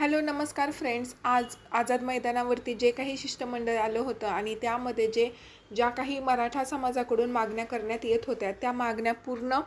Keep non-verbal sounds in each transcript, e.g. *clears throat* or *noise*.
Hello नमस्कार friends. आज आझाद मैदानावरती जे काही शिष्टमंडळ आलं होतं आणि त्यामध्ये जे ज्या काही मराठा समाजाकडून मागण्या करण्यात येत होत्या त्या मागण्या पूर्ण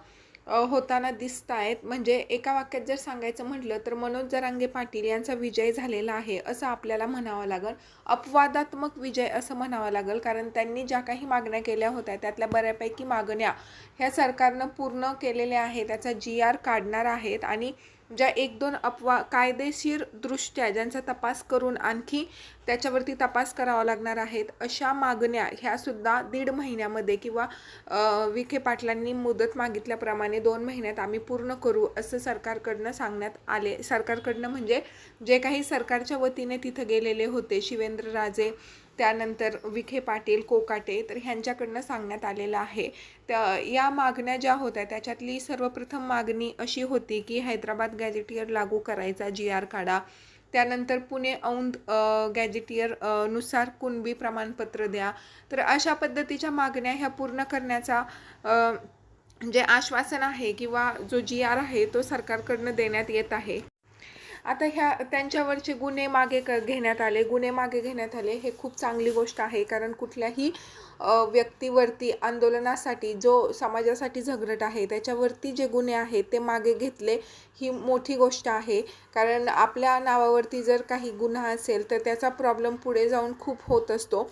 होताना दिसत आहेत. म्हणजे एका वाक्यात जर सांगायचं म्हटलं तर मनोज जरांगे पाटील यांचा विजय झालेला आहे असं आपल्याला म्हणावं लागेल. अपवादात्मक विजय असं म्हणावं लागेल. कारण त्यांनी ज्या काही मागण्या केल्या होत्या त्यातल्या बऱ्यापैकी मागण्या ह्या सरकारनं पूर्ण केलेल्या आहेत. त्याचा जी आर काढणार आहेत. आणि ज्या एक दोन अपवा कायदेशीर दृष्ट्या ज्यांचा तपास करून आणखी त्याच्यावरती तपास करावा लागणार आहेत अशा मागण्या ह्यासुद्धा दीड महिन्यामध्ये किंवा विखे पाटलांनी मुदत मागितल्याप्रमाणे दोन महिन्यात आम्ही पूर्ण करू असं सरकारकडनं सांगण्यात आले. सरकारकडनं म्हणजे जे काही सरकारच्या वतीने तिथं गेलेले होते शिवेंद्रराजे त्यानंतर विखे पाटील कोकाटे तर ह्यांच्याकडनं सांगण्यात आलेलं आहे. त्या या मागण्या ज्या होत्या त्याच्यातली सर्वप्रथम मागणी अशी होती की हैदराबाद गॅजेटियर लागू करायचा जी आर काढा. त्यानंतर पुणे औंध गॅजेटियरनुसार कुणबी प्रमाणपत्र द्या. तर अशा पद्धतीच्या मागण्या ह्या पूर्ण करण्याचा जे आश्वासन आहे किंवा जो जी आर आहे तो सरकारकडनं देण्यात येत आहे. आता ह्या त्यांच्यावरचे गुन्हे मागे क घेण्यात आले. गुन्हे मागे घेण्यात आले हे खूप चांगली गोष्ट आहे. कारण कुठल्याही व्यक्तीवरती आंदोलनासाठी जो समाजासाठी झगडत आहे त्याच्यावरती जे गुन्हे आहेत ते मागे घेतले ही मोठी गोष्ट आहे. कारण आपल्या नावावरती जर काही गुन्हा असेल तर त्याचा प्रॉब्लेम पुढे जाऊन खूप होत असतो.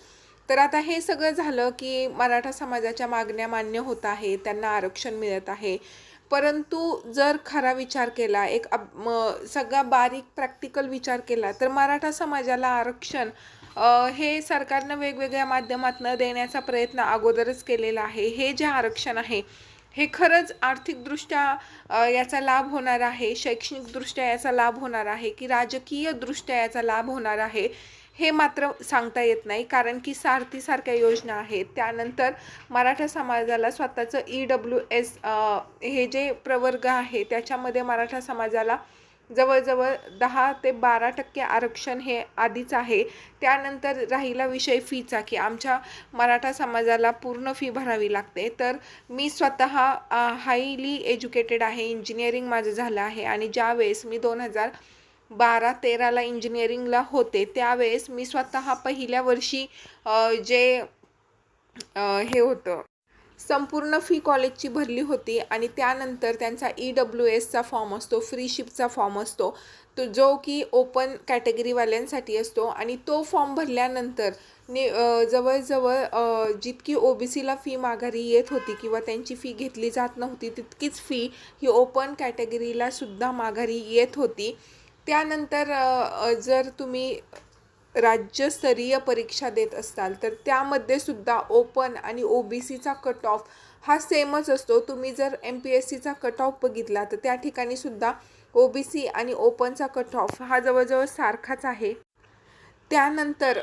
तर आता हे सगळं झालं की मराठा समाजाच्या मागण्या मान्य होत आहे. त्यांना आरक्षण मिळत आहे. परंतु जर खरा विचार केला एक अब म- सगळा बारीक प्रॅक्टिकल विचार केला तर मराठा समाजाला आरक्षण हे सरकारनं वेगवेगळ्या माध्यमातून देण्याचा प्रयत्न अगोदरच केलेला आहे. हे जे आरक्षण आहे हे खरंच आर्थिकदृष्ट्या याचा लाभ होणार आहे शैक्षणिकदृष्ट्या याचा लाभ होणार आहे की राजकीयदृष्ट्या याचा लाभ होणार आहे हे मात्र सांगता येत नाही कारण की सारथीसारख्या योजना आहेत. त्यानंतर मराठा समाजाला स्वतःचं ई डब्ल्यू एस हे जे प्रवर्ग आहे त्याच्यामध्ये मराठा समाजाला जवळजवळ दहा ते बारा टक्के आरक्षण हे आधीच आहे. त्यानंतर राहिला विषय फीचा की आमच्या मराठा समाजाला पूर्ण फी भरावी लागते. तर मी स्वतः हायली एज्युकेटेड आहे इंजिनिअरिंग माझं झालं आहे. आणि ज्यावेळेस मी दोन हजार बारा तेराला इंजिनिअरिंगला होते. त्यावेळेस मी स्वतः पहिल्या वर्षी जे हे होतं संपूर्ण फी कॉलेजची भरली होती आणि त्यानंतर त्यांचा ई डब्ल्यू एसचा फॉर्म असतो फ्री शिपचा फॉर्म असतो. तो जो की ओपन कॅटेगरीवाल्यांसाठी असतो आणि तो फॉर्म भरल्यानंतर ने जवळजवळ जितकी ओ बी सीला फी माघारी येत होती किंवा त्यांची फी घेतली जात नव्हती तितकीच फी ही ओपन कॅटेगरीला सुद्धा माघारी येत होती. त्यानंतर जर तुम्ही राज्यस्तरीय परीक्षा देत असताल तर त्यामध्ये सुद्धा ओपन आणि ओ बी सीचा कट ऑफ हा सेमच असतो. तुम्ही जर एम पी एस सीचा कट ऑफ बघितला तर त्या ठिकाणी सुद्धा ओ बी सी आणि ओपनचा कट ऑफ हा जवळजवळ सारखाच आहे. त्यानंतर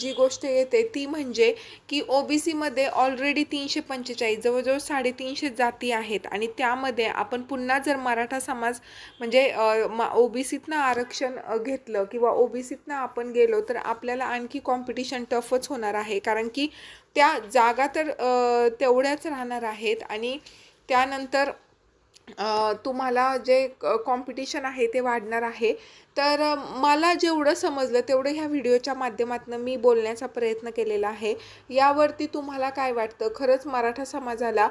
जी गोष्ट येते ती म्हणजे की ओ बी सीमध्ये ऑलरेडी तीनशे पंचेचाळीस जवळजवळ साडेतीनशे जाती आहेत आणि त्यामध्ये आपण पुन्हा जर मराठा समाज म्हणजे ओ बी सीतनं आरक्षण घेतलं किंवा ओ बी सीतनं आपण गेलो तर आपल्याला आणखी कॉम्पिटिशन टफच होणार आहे. कारण की त्या जागा तर तेवढ्याच राहणार आहेत आणि त्यानंतर तुम्हाला जे कॉम्पिटिशन आहे ते वाढणार आहे. तर मला जेवढं समजलं तेवढं ह्या व्हिडिओच्या माध्यमातून मी बोलण्याचा प्रयत्न केलेला आहे. यावरती तुम्हाला काय वाटतं? खरंच मराठा समाजाला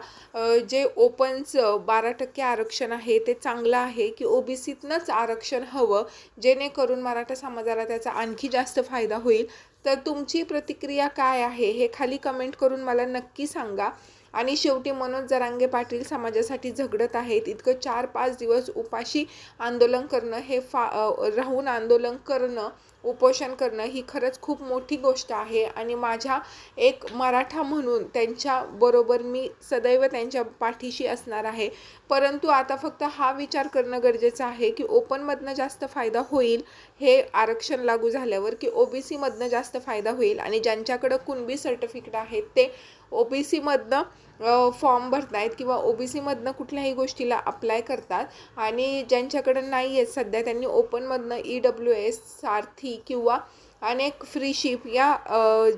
जे ओपनचं बारा टक्के आरक्षण आहे ते चांगलं आहे की ओ बी सीतनंच आरक्षण हवं जेणेकरून मराठा समाजाला त्याचा आणखी जास्त फायदा होईल? तर तुमची प्रतिक्रिया काय आहे? हे खाली कमेंट करून मला नक्की सांगा. आणि शेवटी मनोज जरांगे पाटील समाजासाठी झगडत आहेत. इतकं चार पाच दिवस उपाशी आंदोलन करणं हे फा राहून आंदोलन करणं उपोषण करणं ही खरंच खूप मोठी गोष्ट आहे. आणि माझ्या एक मराठा म्हणून त्यांच्याबरोबर मी सदैव त्यांच्या पाठीशी असणार आहे. परंतु आता फक्त हा विचार करणं गरजेचं आहे की ओपनमधनं जास्त फायदा होईल हे आरक्षण लागू झाल्यावर की ओ बी सीमधनं जास्त फायदा होईल आणि ज्यांच्याकडं कुणबी सर्टिफिकेट आहेत ते ओ बी सीमधनं फॉर्म भरतायत किंवा ओ बी सीमधनं कुठल्याही गोष्टीला अप्लाय करतात आणि ज्यांच्याकडं नाही आहेत सध्या त्यांनी ओपनमधनं ई डब्ल्यू एस सारथी किंवा अनेक फ्रीशिप या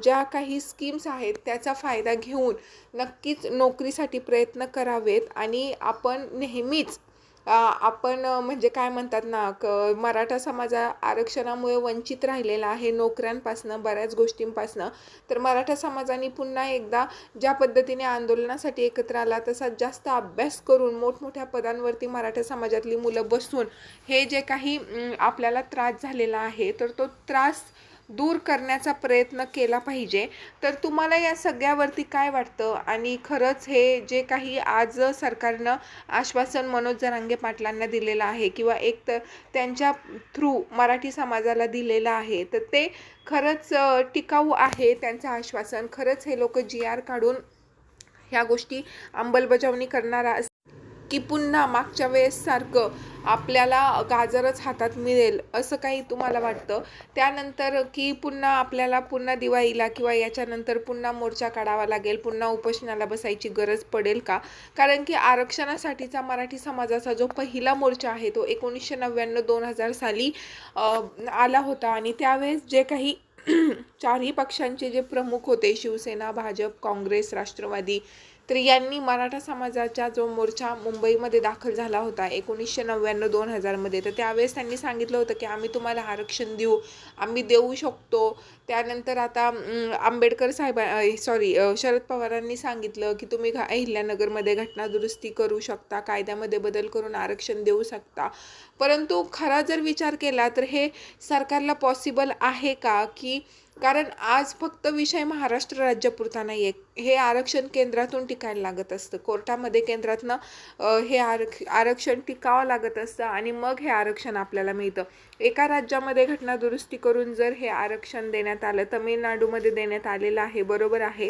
ज्या काही स्कीम्स आहेत त्याचा फायदा घेऊन नक्कीच नोकरीसाठी प्रयत्न करावेत आणि आपण नेहमीच आपण म्हणजे काय म्हणतात ना क मराठा समाजा आरक्षणामुळे वंचित राहिलेला आहे नोकऱ्यांपासनं बऱ्याच गोष्टींपासनं. तर मराठा समाजाने पुन्हा एकदा ज्या पद्धतीने आंदोलनासाठी एकत्र आला तसा जास्त अभ्यास करून मोठमोठ्या पदांवरती मराठा समाजातली मुलं बसून हे जे काही आपल्याला त्रास झालेला आहे तर तो त्रास दूर करण्याचा प्रयत्न केला पाहिजे. तर तुम्हाला या सगळ्यावरती काय वाटतं? आणि खरंच हे जे काही आज सरकारनं आश्वासन मनोज जरांगे पाटलांना दिलेलं आहे किंवा एक तर त्यांच्या थ्रू मराठी समाजाला दिलेलं आहे तर ते खरंच टिकाऊ आहे त्यांचं आश्वासन. खरंच हे लोक जी आर काढून ह्या गोष्टी अंमलबजावणी करणारा की पुन्हा मागच्या वेळेससारखं आपल्याला गाजरच हातात मिळेल असं काही तुम्हाला वाटतं? त्यानंतर की पुन्हा आपल्याला पुन्हा दिवाळीला किंवा याच्यानंतर पुन्हा मोर्चा काढावा लागेल पुन्हा उपोषणाला बसायची गरज पडेल का? कारण की आरक्षणासाठीचा मराठी समाजाचा जो पहिला मोर्चा आहे तो एकोणीसशे नव्याण्णव दोन हजार साली आला होता आणि त्यावेळेस जे काही *clears throat* चारही पक्षांचे जे प्रमुख होते शिवसेना भाजप काँग्रेस राष्ट्रवादी तर यांनी मराठा समाजाचा जो मोर्चा मुंबईमध्ये दाखल झाला होता एकोणीसशे नव्याण्णव दोन हजारमध्ये तर त्यावेळेस त्यांनी सांगितलं होतं की आम्ही तुम्हाला आरक्षण देऊ आम्ही देऊ शकतो. त्यानंतर आता आंबेडकर साहेब सॉरी शरद पवारांनी सांगितलं की तुम्ही घा अहिल्यानगरमध्ये घटनादुरुस्ती करू शकता कायद्यामध्ये बदल करून आरक्षण देऊ शकता. परंतु खरा जर विचार केला तर हे सरकारला पॉसिबल आहे का की कारण आज फक्त विषय महाराष्ट्र राज्यापुरता नाही आहे हे आरक्षण केंद्रातून टिकायला लागत असतं. कोर्टामध्ये केंद्रातनं हे आरक्ष आरक्षण टिकावं लागत असतं आणि मग हे आरक्षण आपल्याला मिळतं. एका राज्यामध्ये घटना दुरुस्ती करून जर हे आरक्षण देण्यात आलं तमिळनाडूमध्ये देण्यात आलेलं आहे बरोबर आहे.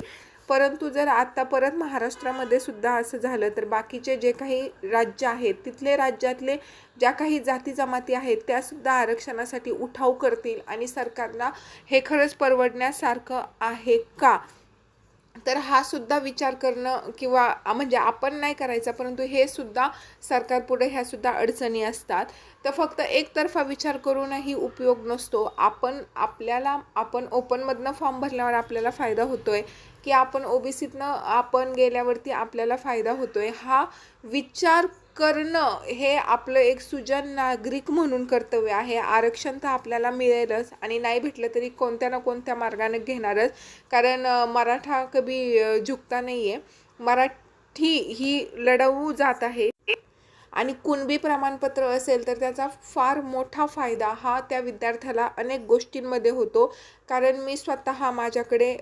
परंतु जर आता परत महाराष्ट्रामध्ये सुद्धा असं झालं तर बाकीचे जे काही राज्य आहेत तिथले राज्यातले ज्या काही जाती जमाती आहेत त्यासुद्धा आरक्षणासाठी उठाव करतील आणि सरकारला हे खरंच परवडण्यासारखं आहे का? तर हा सुद्धा विचार करणं किंवा म्हणजे आपण नाही करायचा परंतु हे सुद्धा सरकारपुढे ह्या सुद्धा अडचणी असतात. तर फक्त एकतर्फा विचार करूनही उपयोग नसतो. आपण आपल्याला आपण ओपनमधनं फॉर्म भरल्यावर आपल्याला फायदा होतो आहे की आपण ओबीसीतनं आपण गेल्यावरती आपल्याला फायदा होतोय. हा विचार करणं हे आपलं एक सुजन नागरिक म्हणून कर्तव्य आहे. आरक्षण तर आपल्याला मिळेलच आणि नाही भेटलं तरी कोणत्या ना कोणत्या मार्गाने घेणारच. कारण मराठा कभी झुकता नाही आहे मराठी ही लढवू जात आहे. आणि कुणबी प्रमाणपत्र असेल तर त्याचा फार मोठा फायदा हा त्या विद्यार्थ्याला अनेक गोष्टींमध्ये होतो. कारण मी स्वतः माझ्याकडे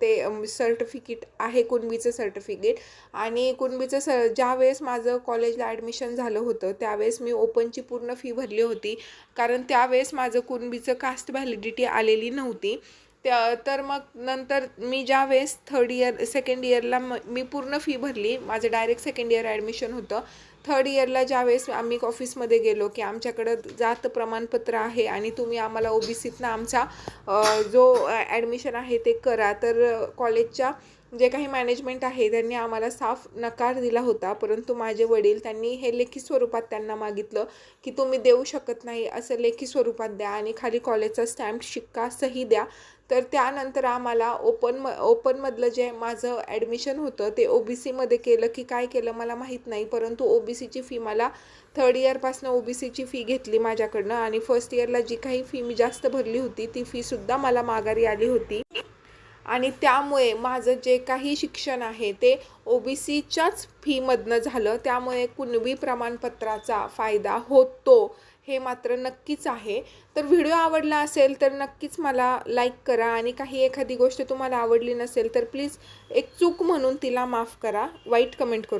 ते सर्टिफिकेट आहे कुणबीचं सर्टिफिकेट आणि कुणबीचं स ज्यावेळेस माझं कॉलेजला ॲडमिशन झालं होतं त्यावेळेस मी ओपनची पूर्ण फी भरली होती. कारण त्यावेळेस माझं कुणबीचं कास्ट व्हॅलिडिटी आलेली नव्हती. त्या तर मग नंतर मी ज्या वेळेस थर्ड इयर सेकंड इयरला म मी पूर्ण फी भरली. माझं डायरेक्ट सेकंड इयर ॲडमिशन होतं. थर्ड इयरला ज्यावेळेस आम्ही ऑफिसमध्ये गेलो की आमच्याकडं जात प्रमाणपत्र आहे आणि तुम्ही आम्हाला ओ बी सीतनं आमचा जो ॲडमिशन आहे ते करा. तर कॉलेजच्या जे काही मॅनेजमेंट आहे त्यांनी आम्हाला साफ नकार दिला होता. परंतु माझे वडील त्यांनी हे लेखी स्वरूपात त्यांना मागितलं की तुम्ही देऊ शकत नाही असं लेखी स्वरूपात द्या आणि खाली कॉलेजचा स्टॅम्प शिक्का सही द्या. तर त्यानंतर आम्हाला ओपन म ओपनमधलं जे माझं ॲडमिशन होतं ते ओ बी सीमध्ये केलं की काय केलं मला माहीत नाही परंतु ओ बी सीची फी मला थर्ड इयरपासून ओ बी सीची फी घेतली माझ्याकडनं आणि फर्स्ट इयरला जी काही फी मी जास्त भरली होती ती फीसुद्धा मला माघारी आली होती. आणि त्यामुळे माझं जे काही शिक्षण आहे ते ओ बी सीच्याच फीमधनं झालं. त्यामुळे कुणबी प्रमाणपत्राचा फायदा होतो. हे मात्र नक्कीच आहे. तर व्हिडिओ आवडला असेल तर नक्कीच मला लाईक करा आणि काही एखादी गोष्ट तुम्हाला आवडली नसेल तर प्लीज एक चूक म्हणून तिला माफ करा. वाईट कमेंट करू